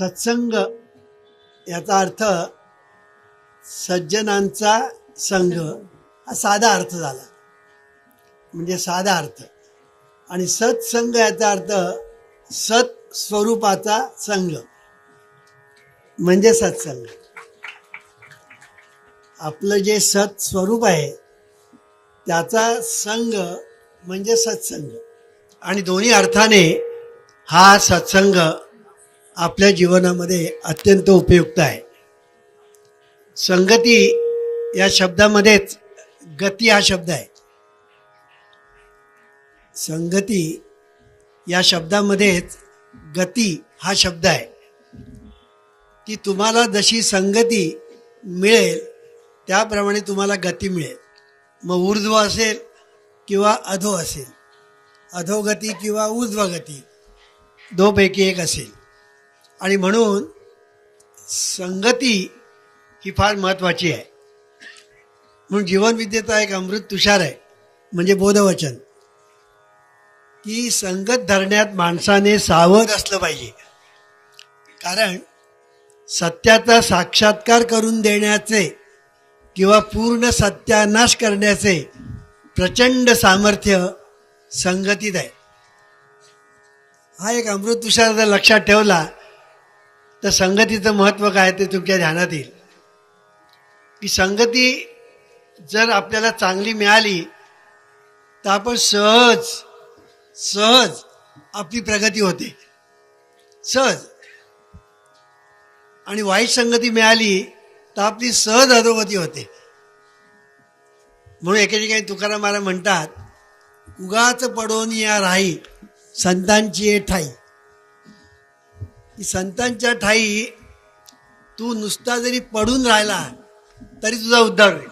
सत्संग याचा अर्थ सज्जनांचा संघ हा साधा अर्थ झाला. म्हणजे साधा अर्थ. आणि सत्संग याचा अर्थ सत स्वरूपाचा संघ. म्हणजे सत्संग. आपलं जे सत स्वरूप आहे त्याचा संघ म्हणजे सत्संग. आणि दोन्ही अर्थाने हा सत्संग आपल्या जीवनामध्ये अत्यंत उपयुक्त आहे. संगती या शब्दामध्येच गती हा शब्द आहे. संगती या शब्दामध्येच गती हा शब्द आहे. की तुम्हाला जशी संगती मिळेल त्याप्रमाणे तुम्हाला गती मिळेल. मग ऊर्ध्व असेल किंवा अधो असेल. अधोगती किंवा ऊर्ध्वगती दोपैकी एक असेल. आणि म्हणून संगती ही फार महत्त्वाची आहे. म्हणून जीवनविद्येचा एक अमृत तुषार आहे म्हणजे बोधवचन. की संगत धरण्यात माणसाने सावध असलं पाहिजे. कारण सत्याचा साक्षात्कार करून देण्याचे किंवा पूर्ण सत्यानाश करण्याचे प्रचंड सामर्थ्य संगतीत आहे. हा एक अमृत तुषार जर लक्षात ठेवला तर संगतीचं महत्त्व काय ते तुमच्या ध्यानात येईल. की संगती जर आपल्याला चांगली मिळाली तर आपण सहज सहज आपली प्रगती होते. सहज. आणि वाईट संगती मिळाली तर आपली सहज अधोगती होते. म्हणून एके ठिकाणी तुकाराम महाराज म्हणतात उगाच पडोनिया या राही संतांची ठाई. की संतांच्या ठाई तू नुसता जरी पडून राहिला तरी तुझा उद्धार होईल.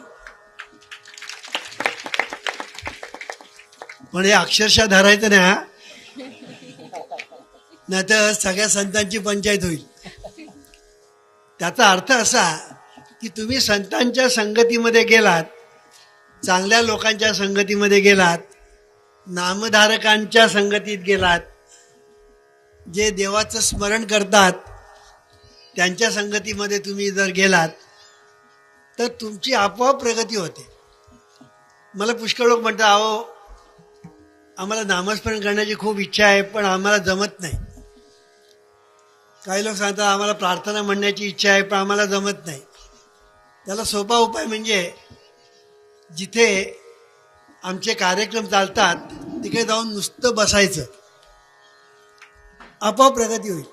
पण हे अक्षरशः धरायचं नाही नाही तर सगळ्या संतांची पंचायत होईल. त्याचा अर्थ असा की तुम्ही संतांच्या संगतीमध्ये गेलात चांगल्या लोकांच्या संगतीमध्ये गेलात नामधारकांच्या संगतीत गेलात जे देवाचं स्मरण करतात त्यांच्या संगतीमध्ये तुम्ही जर गेलात तर तुमची आपोआप प्रगती होते. मला पुष्कळ लोक म्हणतात अहो आम्हाला नामस्मरण करण्याची खूप इच्छा आहे पण आम्हाला जमत नाही. काही लोक सांगतात आम्हाला प्रार्थना म्हणण्याची इच्छा आहे पण आम्हाला जमत नाही. त्याला सोपा उपाय म्हणजे जिथे आमचे कार्यक्रम चालतात तिकडे जाऊन नुसतं बसायचं. आपोआप प्रगती होईल.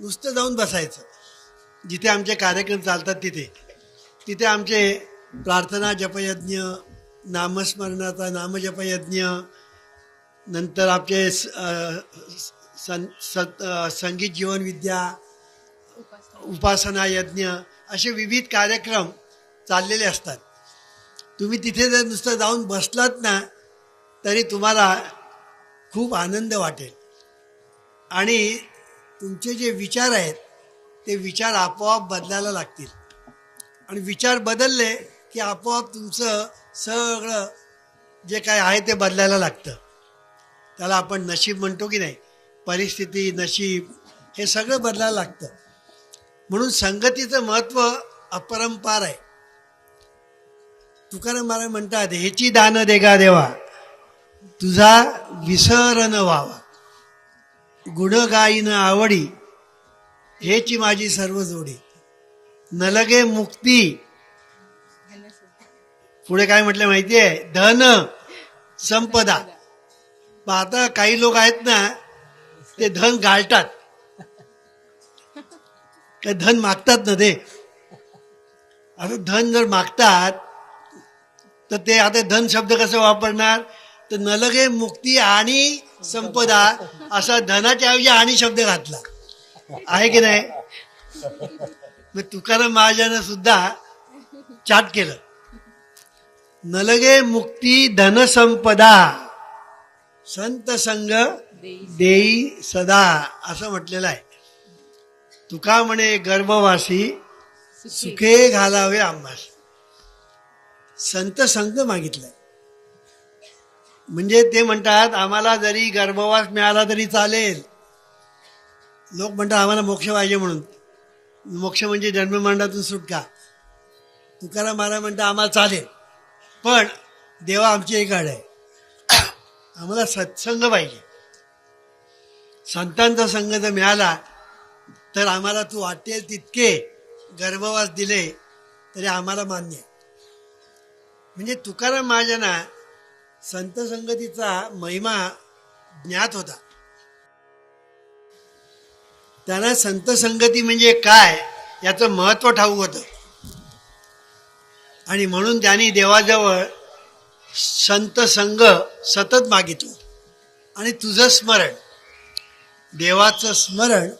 नुसतं जाऊन बसायचं. जिथे आमचे कार्यक्रम चालतात तिथे. तिथे आमचे प्रार्थना जपयज्ञ नामस्मरणाचा नामजपयज्ञ नंतर आपले स- सं संगीत जीवन विद्या उपासना यज्ञ असे विविध कार्यक्रम चाललेले असतात. तुम्ही तिथे जर नुसतं जाऊन बसलात ना तरी तुम्हाला खूप आनंद वाटेल. आणि तुमचे जे विचार आहेत ते विचार आपोआप बदलायला लागतील. आणि विचार बदलले की आपोआप तुमचं सगळं जे काय आहे ते बदलायला लागतं. त्याला आपण नशीब म्हणतो की नाही परिस्थिती नशीब हे सगळं बदलायला लागतं. म्हणून संगतीचं महत्त्व अपरंपार आहे. तुकाराम महाराज म्हणतात ह्याची दान देगा देवा तुझा विसर न व्हावा. गुण गायीन आवडी हेची माझी सर्व जोडी. नलगे मुक्ती. पुढे काय म्हटलं माहितीये? धन संपदा. आता काही लोक आहेत ना ते धन गाळतात. काय धन मागतात ना ते. आता धन जर मागतात तर ते आता धन शब्द कसं वापरणार? तर नलगे मुक्ती आणि संपदा. असा धनाच्या ऐवजी आणि शब्द घातला. आहे की नाही? मग तुकाराम महाराजानं सुद्धा चाट केलं. नलगे मुक्ती धनसंपदा संत संग देई सदा असं म्हटलेलं आहे. तुका म्हणे गर्भवासी सुखे घालावे आम्हास. संत संघ मागितलाय. म्हणजे ते म्हणतात आम्हाला जरी गर्भवास मिळाला तरी चालेल. लोक म्हणतात आम्हाला मोक्ष पाहिजे म्हणून. मोक्ष म्हणजे जन्ममांडातून सुटका. तुकाराम महाराज म्हणतात आम्हाला चालेल. पण देवा आमची एक अड आहे. आम्हाला सत्संग पाहिजे. संतांचा संघ जर मिळाला तर आम्हाला तू वाटेल तितके गर्भवास दिले तरी आम्हाला मान्य आहे. म्हणजे तुकाराम महाराजांना संत संगतीचा महिमा ज्ञात होता. त्यांना संत संगती म्हणजे काय याचं महत्त्व ठाऊक होतं. आणि म्हणून त्यांनी देवाजवळ संत संग सतत मागितलं. आणि तुझं स्मरण देवाचं स्मरण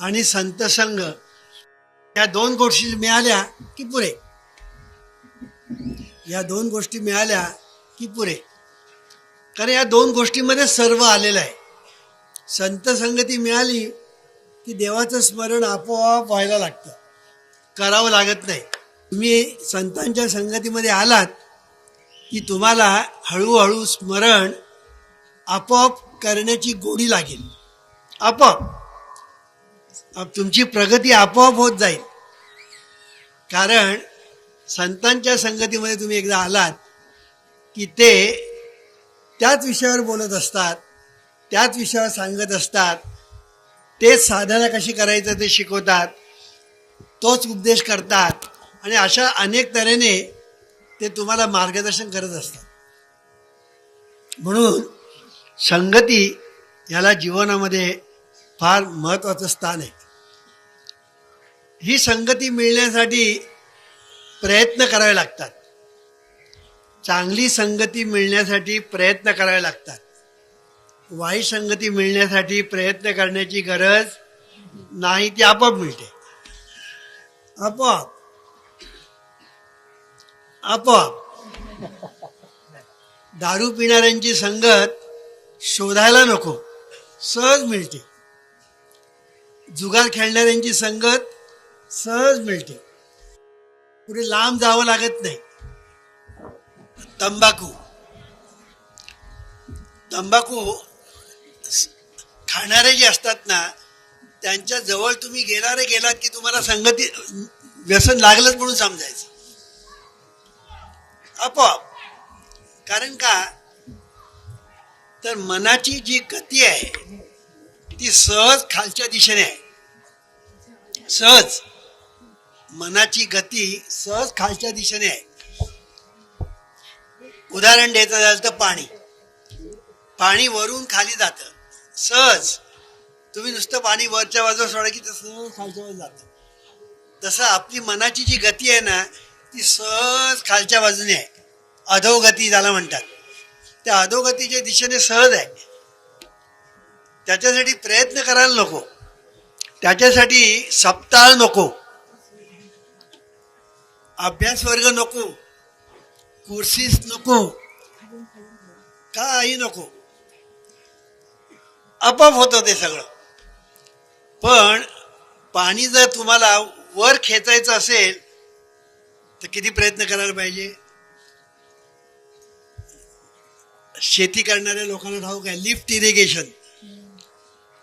आणि संत संग या दोन गोष्टी मिळाल्या की पुरे या दोन गोष्टी मिळाल्या की पुरे कारण या दोन गोष्टीमध्ये सर्व आलेलं आहे. संत संगती मिळाली की देवाचं स्मरण आपोआप व्हायला लागतं. करावं लागत नाही. तुम्ही संतांच्या संगतीमध्ये आलात की तुम्हाला हळूहळू स्मरण आपोआप करण्याची गोडी लागेल. आपोआप. आप- तुमची प्रगती आपोआप होत जाईल. कारण संतांच्या संगतीमध्ये तुम्ही एकदा आलात की ते त्याच विषयावर बोलत असतात त्याच विषयावर सांगत असतात तेच साधना कशी करायचं ते शिकवतात तोच उपदेश करतात आणि अशा अनेक तऱ्हेने ते तुम्हाला मार्गदर्शन करत असतात. म्हणून संगती याला जीवनामध्ये फार महत्वाचं स्थान आहे. ही संगती मिळण्यासाठी प्रयत्न करावे लागतात. चांगली संगती मिळण्यासाठी प्रयत्न करावे लागतात. वाईट संगती मिळण्यासाठी प्रयत्न करण्याची गरज नाही ती आपोआप मिळते. आपोआप. आपोआप. दारू पिणाऱ्यांची संगत शोधायला नको सहज मिळते. जुगार खेळणाऱ्यांची संगत सहज मिळते. पुढे लांब जावं लागत नाही. तंबाखू. तंबाखू खाणारे जे असतात ना त्यांच्या जवळ तुम्ही गेणारे गेलात की तुम्हाला संगती व्यसन लागलंच म्हणून समजायचं. आपोआप. कारण का? तर मनाची जी गती आहे ती सहज खालच्या दिशेने आहे. सहज. मनाची गती सहज खालच्या दिशेने आहे. उदाहरण द्यायचं झालं तर पाणी. पाणी वरून खाली जातं. सहज. तुम्ही नुसतं पाणी वरच्या बाजूला सोडा की तसं सहज खालच्या बाजूला जातं. तसं आपली मनाची जी गती आहे ना ती सहज खालच्या बाजूने आहे. अधोगती ज्याला म्हणतात. त्या अधोगतीच्या दिशेने सहज आहे. त्याच्यासाठी प्रयत्न करायला नको. त्याच्यासाठी सप्ताह नको. अभ्यास वर्ग नको. कोर्सेस नको. काही नको. आपोआप होतं ते सगळं. पण पाणी जर तुम्हाला वर खेचायचं असेल तर किती प्रयत्न करायला पाहिजे? शेती करणाऱ्या लोकांना ठाऊक आहे लिफ्ट इरिगेशन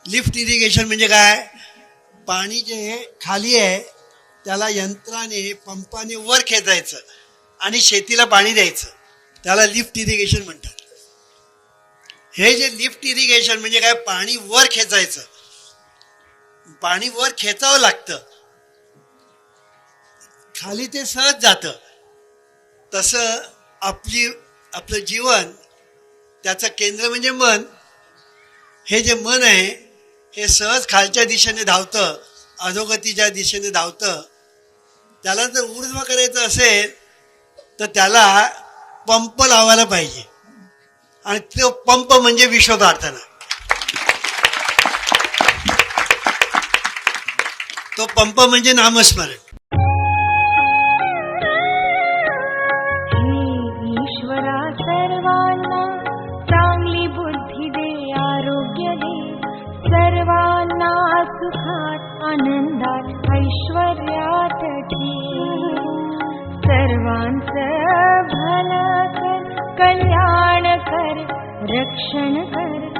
लिफ्ट इरिगेशन म्हणजे काय? पाणी जे खाली आहे त्याला यंत्राने पंपाने वर खेचायचं. आणि शेतीला पाणी द्यायचं. त्याला लिफ्ट इरिगेशन म्हणतात. हे जे लिफ्ट इरिगेशन म्हणजे काय? पाणी वर खेचायचं. पाणी वर खेचावं लागतं. खाली ते सहज जातं. तसं आपली आपलं जीवन त्याचं केंद्र म्हणजे मन. हे जे मन आहे हे सहज खालच्या दिशेने धावतं अधोगतीच्या दिशेने धावतं. त्याला जर ऊर्ध्व करायचं असेल तर त्याला पंप लावायला पाहिजे. आणि तो पंप म्हणजे विश्व प्रार्थना तो पंप म्हणजे नामस्मरण. रक्षण कर आणि तुझे